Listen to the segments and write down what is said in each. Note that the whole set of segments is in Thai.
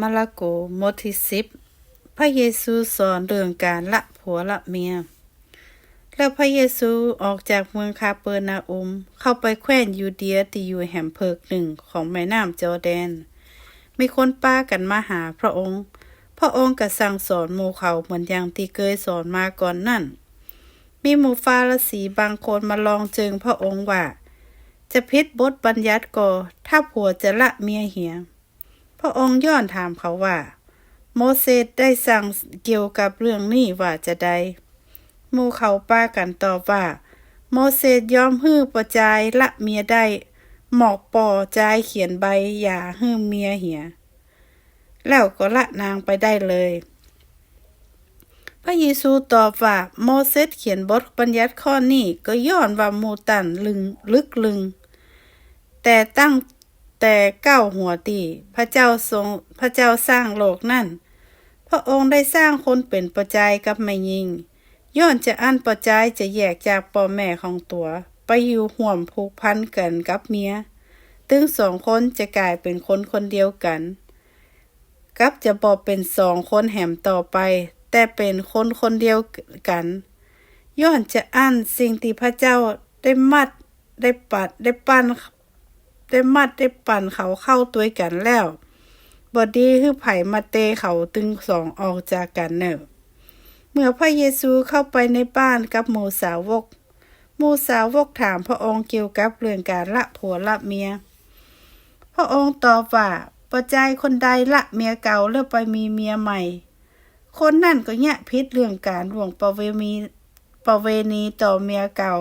มาระโกบทที่สิบพระเยซูสอนเรื่องการละผัวละเมีย แล้วพระเยซูออกจากเมืองคาเปอร์นาอุม เข้าไปแคว้นยูเดียที่อยู่แห่มเพิกหนึ่งของแม่น้ำจอร์แดน มีคนป้ากันมาหาพระองค์ พระองค์ก็สั่งสอนหมู่เขาเหมือนอย่างที่เคยสอนมาก่อนนั่น มีหมู่ฟาริสีบางคนมาลองเจิงพระองค์ว่า จะพิษบทบัญญัติก่อถ้าผัวจะละเมียเหีย ระองค์ย้อนถามเขาว่า โมเสสได้สั่งเกี่ยวกับเรื่องนี้ว่าจะใดหมู่เขาป้ากันตอบว่า โมเสสยอมฮื้อประจายละเมียได้ หมอกปอจายเขียนใบหย่าฮื้อเมียเหีย แล้วก็ละนางไปได้เลย พระเยซูตอบว่าโมเสสเขียนบทบัญญัติข้อนี้ก็ย้อนว่ามูตันลึงลึกลึง แต่ตั้ง แต่เก้าหัวตีพระเจ้าทรงพระเจ้าสร้างโลกนั่น พระองค์ได้สร้างคนเป็นประจายกับไม่ยิงย้อนจะอันประจายจะแยกจากพ่อแม่ของตัว ไปอยู่ห่วมผูกพันกันกับเมียตึงสองคนจะกลายเป็นคนคนเดียวกัน กับจะบอกเป็นสองคนแหมต่อไป แต่เป็นคนคนเดียวกันย้อนจะอั้นสิ่งที่พระเจ้าได้มัดได้ปัดได้ปั้น ได้มัดได้ปั่นเขาเข้าตัวกันแล้วบอดีคือไผ่มาเตเขาตึงสองออกจากกันเนอะเมื่อพระเยซูเข้าไปในบ้านกับหมูสาวกหมูสาวกถามพระองค์เกี่ยวกับเรื่องการละผัวละเมีย พระองค์ตอบว่าประจายคนใดละเมียเก่าแล้วไปมีเมียใหม่ คนนั่นก็แยะพิษเรื่องการห่วงประเวณีประเวณีต่อเมียเก่า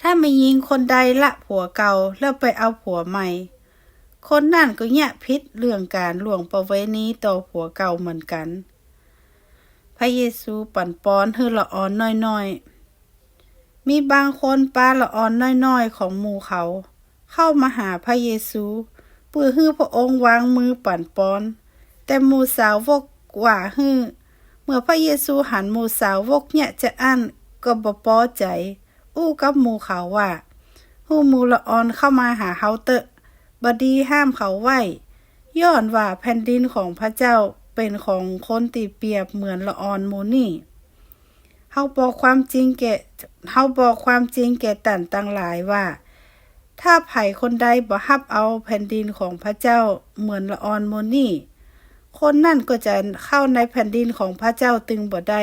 ถ้าไม่ยิงคนใดละผัวเก่าแล้วไปเอาผัวใหม่ คนนั่นก็แยพิษเรื่องการหลวงประเวณีต่อผัวเก่าเหมือนกัน พระเยซูปั่นปอนเฮือละอ่อนน้อยๆ มีบางคนปลาละอ่อนน้อยๆ ของหมู่เขา เข้ามาหาพระเยซูเพื่อฮือพระองค์วางมือปั่นปอน แต่หมู่สาวกว่าฮือเมื่อพระเยซูหันหมู่สาวกเนี่ยจะอั้นก็บ่พอใจ อู้กับหมูเขาว่าฮู้หมูละออนเข้ามาหาเฮาเตอะบดีห้ามเขาไหวย้อนว่าแผ่นดินของพระเจ้าเป็นของคนตีเปียบเหมือนละออนมูนี่เฮาบอกความจริงแก่เฮาบอกความจริงแก่ตันตั้งหลายว่า ถ้าไผ่คนใดบ่ฮับเอาแผ่นดินของพระเจ้าเหมือนละออนโมนี่ คนนั่นก็จะเข้าในแผ่นดินของพระเจ้าตึงบ่ได้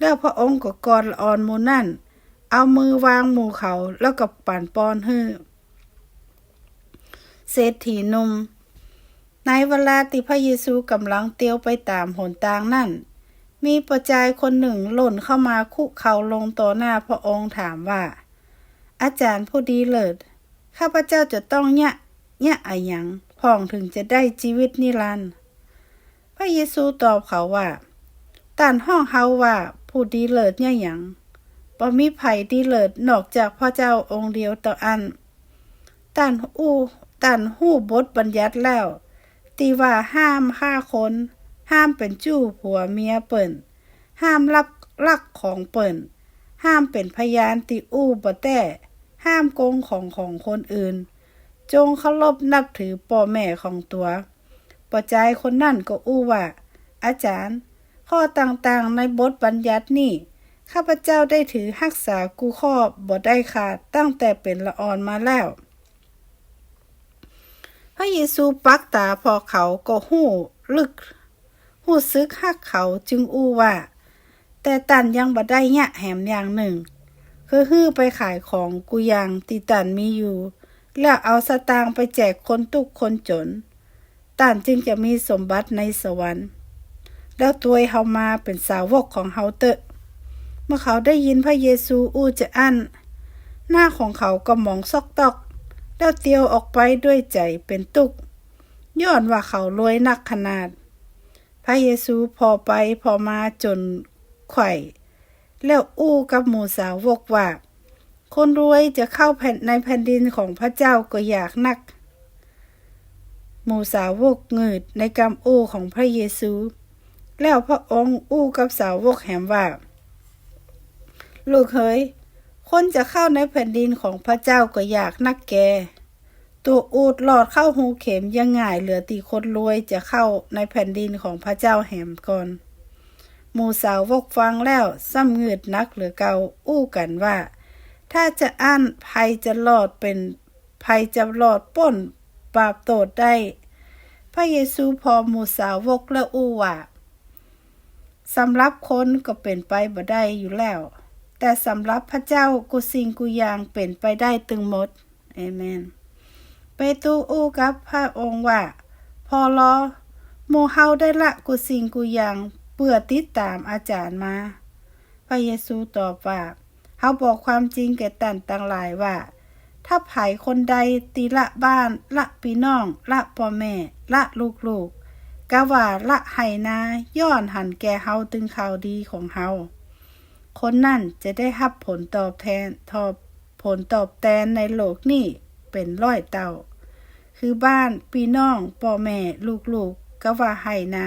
แล้วพระองค์ก็กอดละออนโมนั่น เอามือวางหมู่เขาแล้วก็ปั่นปอนฮื้อเศรษฐีนุ่มในเวลาที่พระเยซูกำลังเตียวไปตามหนทางนั่น มีประจายคนหนึ่งหล่นเข้ามาคุกเข่าลงต่อหน้าพระองค์ถามว่า อาจารย์ผู้ดีเลิศข้าพเจ้าจะต้องยะยอะยังพ่องถึงจะได้ชีวิตนิรันดร์พระเยซูตอบเขาว่าต่านห้องเฮาว่าผู้ดีเลิศเนี่ยยัง บ่มีไผดีเลิศนอกจากพระเจ้าองค์เดียวต่ออันต่านอูต่านหู้บทบัญญัติแล้ว ตีว่าห้ามฆ่าคน ห้ามเป็นจู้ผัวเมียเปิ่น ห้ามรับลักของเปิ่น ห้ามเป็นพยานติอู้บ่แต่ ห้ามโกงของของคนอื่น จงเคารพนับถือพ่อแม่ของตัวประจายคนนั่นก็อู้ว่า อาจารย์ ข้อต่างๆในบทบัญญัตินี่ ข้าพเจ้าได้ถือรักษากูข้อบ่ได้ขาดตั้งแต่เป็นละออนมาแล้ว พระเยซูปักตาพอเขาก็หู้ลึกหู้ซึกฮักเขาจึงอู้ว่า แต่ตันยังบ่ได้ยะแหมอย่างหนึ่ง คือฮื้อไปขายของกูยังตีตันมีอยู่ แล้วเอาสตางค์ไปแจกคนทุกคนจน ตันจึงจะมีสมบัติในสวรรค์ แล้วตัวเฮามาเป็นสาวกของเฮาเตอะ มื่อเขาได้ยินพระเยซูอู้จะอั้น หน้าของเขาก็มองซอกตอก แล้วเตียวออกไปด้วยใจเป็นตุกย้อนว่าเขารวยนักขนาด พระเยซูพอไปพอมาจนไข่แล้วอู้กับหมูสาวกว่า คนรวยจะเข้าแผ่นในแผ่นดินของพระเจ้าก็อยากนัก หมูสาวกเงิดในกำอู้ของพระเยซู แล้วพระองค์อู้กับสาวกแหมว่า ลูกเฮ้ยคนจะเข้าในแผ่นดินของพระเจ้าก็อยากนักแก ตัวอูดหลอดเข้าหูเข็มยังง่ายเหลือตีคนรวยจะเข้าในแผ่นดินของพระเจ้าแหมก่อนหมูสาววกฟังแล้วซ้ำเงืดนักหรือเกาอู้กันว่า ถ้าจะอ่านภัยจะรอดเป็นภัยจะรอดป้นปราบโตดได้ พระเยซูพอหมูสาววกและอู้ว่าสำหรับคนก็เป็นไปบ่ได้อยู่แล้ว แต่สำหรับพระเจ้ากุสิ่งกุอย่างเป็นไปได้ตึงหมดเอเมนเปตูอู้กับพระองค์ว่า พอรอโมเฮาได้ละกุสิ่งกุอย่างเพื่อติดตามอาจารย์มา พระเยซูตอบว่าเฮาบอกความจริงแก่ตันต่างหลายว่า ถ้าไผคนใดตีละบ้าน ละพี่น้อง ละพ่อแม่ ละลูกๆกะว่าละไหนาย้อนหันแก่เฮาตึงข่าวดีของเฮา คนนั่นจะได้รับผลตอบแทนทอบผลตอบแทนในโลกนี้เป็นร้อยเต่า คือบ้านพี่น้องพ่อแม่ลูกๆกะว่าไห้นา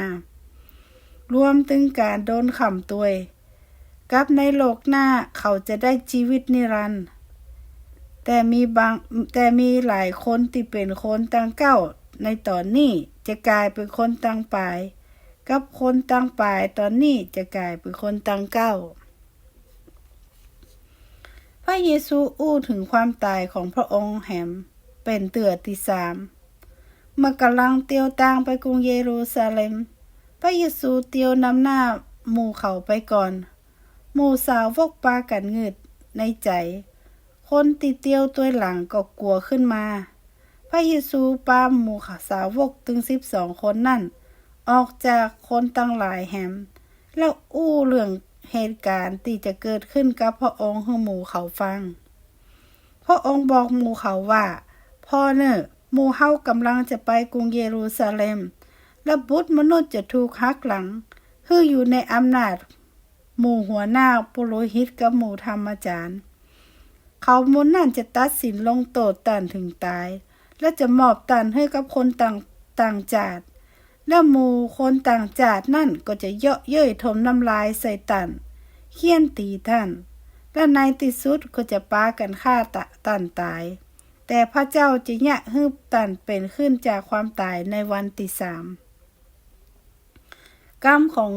รวมถึงการโดนขำตัวยกับในโลกหน้าเขาจะได้ชีวิตนิรันดร์แต่มีบางแต่มีหลายคนที่เป็นคนตังเก้า ในตอนนี้จะกลายเป็นคนตังปลาย กับคนตังปลายตอนนี้จะกลายเป็นคนตังเก้า พระเยซูอู้ถึงความตายของพระองค์แหมเป็นเตือที่สามเมื่อกำลังเตียวตางไปกรุงเยรูซาเล็ม พระเยซูเตียวนำหน้าหมู่เขาไปก่อน หมู่สาววกปากันงึดในใจ คนติเตียวตัวหลังก็กลัวขึ้นมา พระเยซูปาหมู่สาวกถึงสิบสองคนนั่น ออกจากคนตั้งหลายแหม แล้วอู้เรื่อง เหตุการณ์ที่จะเกิดขึ้นกับพระองค์ให้หมู่เขาฟัง พระองค์บอกหมู่เขาว่า พ่อเนอะหมู่เฮากำลังจะไปกรุงเยรูซาเล็ม และบุตรมนุษย์จะถูกหักหลัง คืออยู่ในอำนาจ หมู่หัวหน้าปุโรหิตกับหมู่ธรรมจารย์ เขามนนั่นจะตัดสินลงโทษตันถึงตาย และจะมอบตันให้กับคนต่างต่างจาด และหมู่คนต่างจาดนั่นก็จะเยาะเย้ยถมน้ำลายใส่ตันเคี่ยนตีท่าน และในที่สุดก็จะปากันฆ่าตะตันตาย แต่พระเจ้าจะยะฮึบตันเป็นขึ้นจากความตายในวันที่สามกรรมของ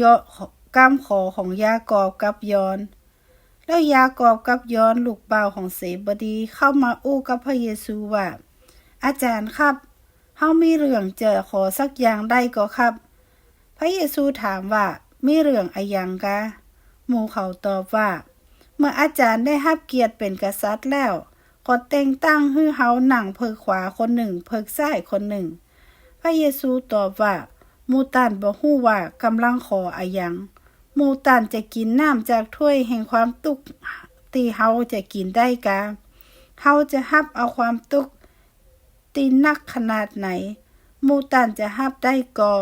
ยอกรรมขอของยากอบกับยอน แล้วยากอบกับยอนลูกเบาของเสบดีเข้ามาอู้กับพระเยซูว่า อาจารย์ครับ เฮามีเรื่องจะขอสักอย่างได้ก็ครับ พระเยซูถามว่ามีเรื่องอะยังกะ หมู่เขาตอบว่า เมื่ออาจารย์ได้รับเกียรติเป็นกษัตริย์แล้ว ก็แต่งตั้งให้เฮาหนังเพิกขวาคนหนึ่ง เพิกซ้ายคนหนึ่ง พระเยซูตอบว่ามูตันบ่ฮู้ว่ากำลังขออะยังมูตันจะกินน้ำจากถ้วยแห่งความตุกที่เฮาจะกินได้กะเฮาจะฮับเอาความตุก ตีนักขนาดไหน มูตันจะฮับได้กอ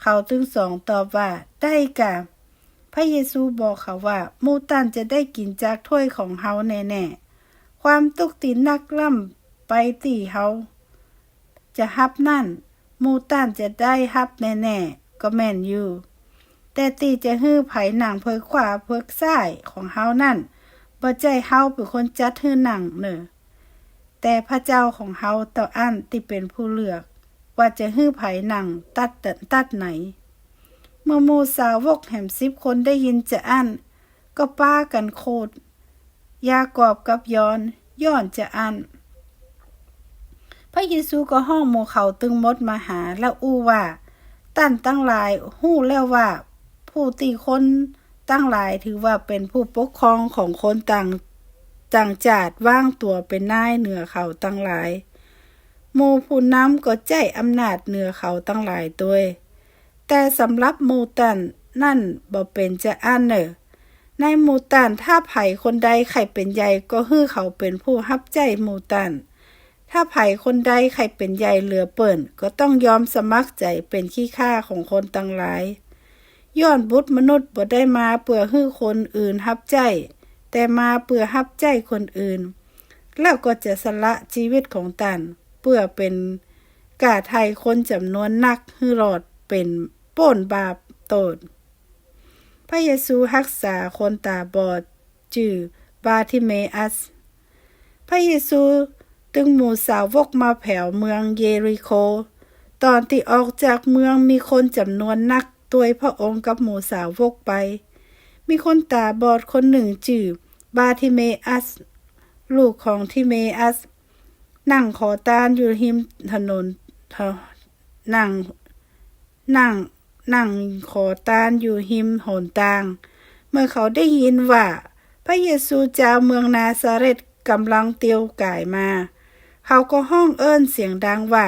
เขาถึงสองตอบว่าได้กะพระเยซูบอกเขาว่า มูตันจะได้กินจากถ้วยของเฮาแน่ๆ ความตุกตีนักล่ำไปตีเฮาจะฮับนั่น มูตันจะได้ฮับแน่ๆ ก็แม่นอยู่ แต่ตีจะฮื้อไผหนังเพิกขวาเพิกซ้ายของเฮานั่นบ่ใจเฮาเป็นคนจัดฮื้อหนังเนอ แต่พระเจ้าของเฮาต่ออันที่เป็นผู้เลือก ว่าจะฮื้อไผหนังตัดตัดไหน เมื่อมูสาวกแห่มสิบคนได้ยินจะอันก็ป้ากันโคดยากอบกับยอนย้อนจะอันพระเยซูก็ห้องโมเขาตึงมดมาหาแล้วอู้ว่าตั้นตั้งหลายหู้แล้วว่า ผู้ตีคนตั้งหลายถือว่าเป็นผู้ปกครองของคนต่าง ต่งจาดว่างตัวเป็นนายเหนือเขาตั้งหลายโมผู้นำก็ใจอำนาจเหนือเขาตั้งหลายตัวแต่สำหรับมูตันนั่นบ่เป็นจะอันเนอในมูตันถ้าไผ่คนใดใครเป็นใหญ่ก็ฮื้อเขาเป็นผู้ฮับใจมูตัน ถ้าไผ่คนใดใครเป็นใหญ่เหลือเปิ่น ก็ต้องยอมสมัครใจเป็นขี้ข้าของคนตั้งหลาย ย้อนบุตรมนุษย์บ่ได้มาเพื่อฮื้อคนอื่นฮับใจ แต่มาเพื่อฮับใจคนอื่น แล้วก็จะสละชีวิตของตันเพื่อเป็นกาไทยคนจำนวนนักฮือรอดเป็นป่นบาปโตดพระเยซูรักษาคนตาบอดจื่อบาทิเมอัส พระเยซูตึงหมู่สาวกมาแผ่วเมืองเยริโค ตอนที่ออกจากเมืองมีคนจำนวนนักตัวยพระองค์กับหมู่สาวกไป มีคนตาบอดคนหนึ่งจื่อ บาทิเมอัส ลูกของทิเมอัส นั่งขอตานอยู่ริมถนนนั่ง นั่ง นั่งขอตานอยู่หิมหนตาง เมื่อเขาได้ยินว่า พระเยซูเจ้าเมืองนาซาเรตกำลังเตียวก่ายมา เขาก็ห้องเอิ้นเสียงดังว่า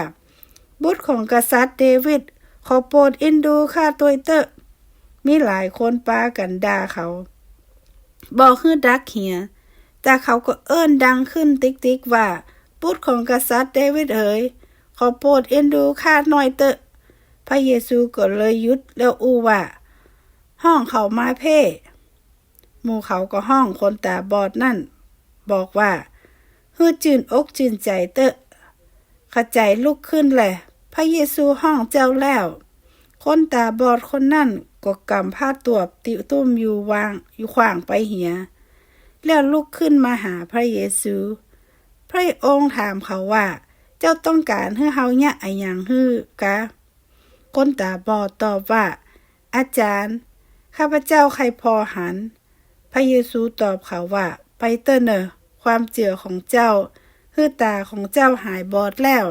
บุตรของกษัตริย์เดวิดขอโปรดเอินดูข้าตัวเตอะมีหลายคนปากันด่าเขา บอกคือดักเหีย แต่เขาก็เอิ้นดังขึ้นติ๊กติ๊กว่าบุตของกษัตริย์เดวิดเอ๋ยขอโปรดเอ็นดูข้าหน่อยเตอะพระเยซูก็เลยหยุดแล้วอูว่า ห้องเขามาเพ่หมู่เขาก็ห้องคนตาบอดนั่น บอกว่าฮือจืนอกจืนใจเตอะขใจลุกขึ้นแหละ พระเยซูห้องเจ้าแล้ว คนตาบอดคนนั่นก็กำผ้าตัวติตุ้มอยู่วางอยู่ขวางไปเหีย แล้วลุกขึ้นมาหาพระเยซู พระองค์ถามเขาว่า เจ้าต้องการให้เฮาเนี่ยอะหยังฮือกะ คนตาบอดตอบว่า อาจารย์ ข้าพเจ้าใครพอหัน พระเยซูตอบเขาว่า ไปเตอร์เนอความเจือของเจ้าคือตาของเจ้าหายบอดแล้ว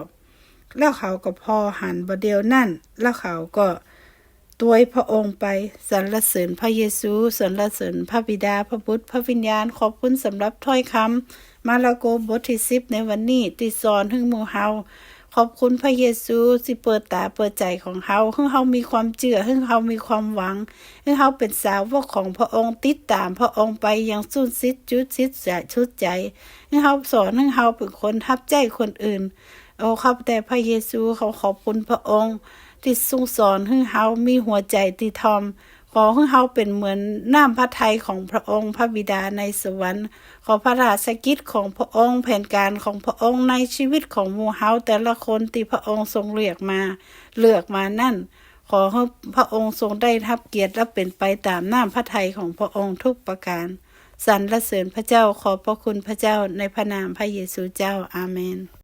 แล้วเขาก็พอหันบ่เดียวนั่น แล้วเขาก็ตวยพระองค์ไปสรรเสริญพระเยซูสรรเสริญพระบิดาพระพุทธพระวิญญาณขอบคุณสำหรับถ้อยคำมาระโกบทที่สิบในวันนี้ที่สอนถึงหมู่เฮาขอบคุณพระเยซูสิเปิดตาเปิดใจของเฮาให้เฮามีความเชื่อให้เฮามีความหวังให้เฮาเป็นสาวกของพระองค์ติดตามพระองค์ไปอย่างสุดสิทธิ์จุดสิทธิ์จะชุดใจให้เฮาสอนให้เฮาเป็นคนทับใจคนอื่น โอ้ครับแต่พระเยซูเขาขอบคุณพระองค์ที่ทรงสอนให้เฮามีหัวใจที่ทอมขอให้เฮาเป็นเหมือนน้ำพระทัยของพระองค์พระบิดาในสวรรค์ ขอพระราชกิจของพระองค์แผนการของพระองค์ในชีวิตของหมู่เฮาแต่ละคนที่พระองค์ทรงเลือกมา เลือกมานั่น ขอให้พระองค์ทรงได้รับเกียรติและเป็นไปตามน้ำพระทัยของพระองค์ทุกประการสรรเสริญพระเจ้าขอบพระคุณพระเจ้าในพระนามพระเยซูเจ้าอาเมน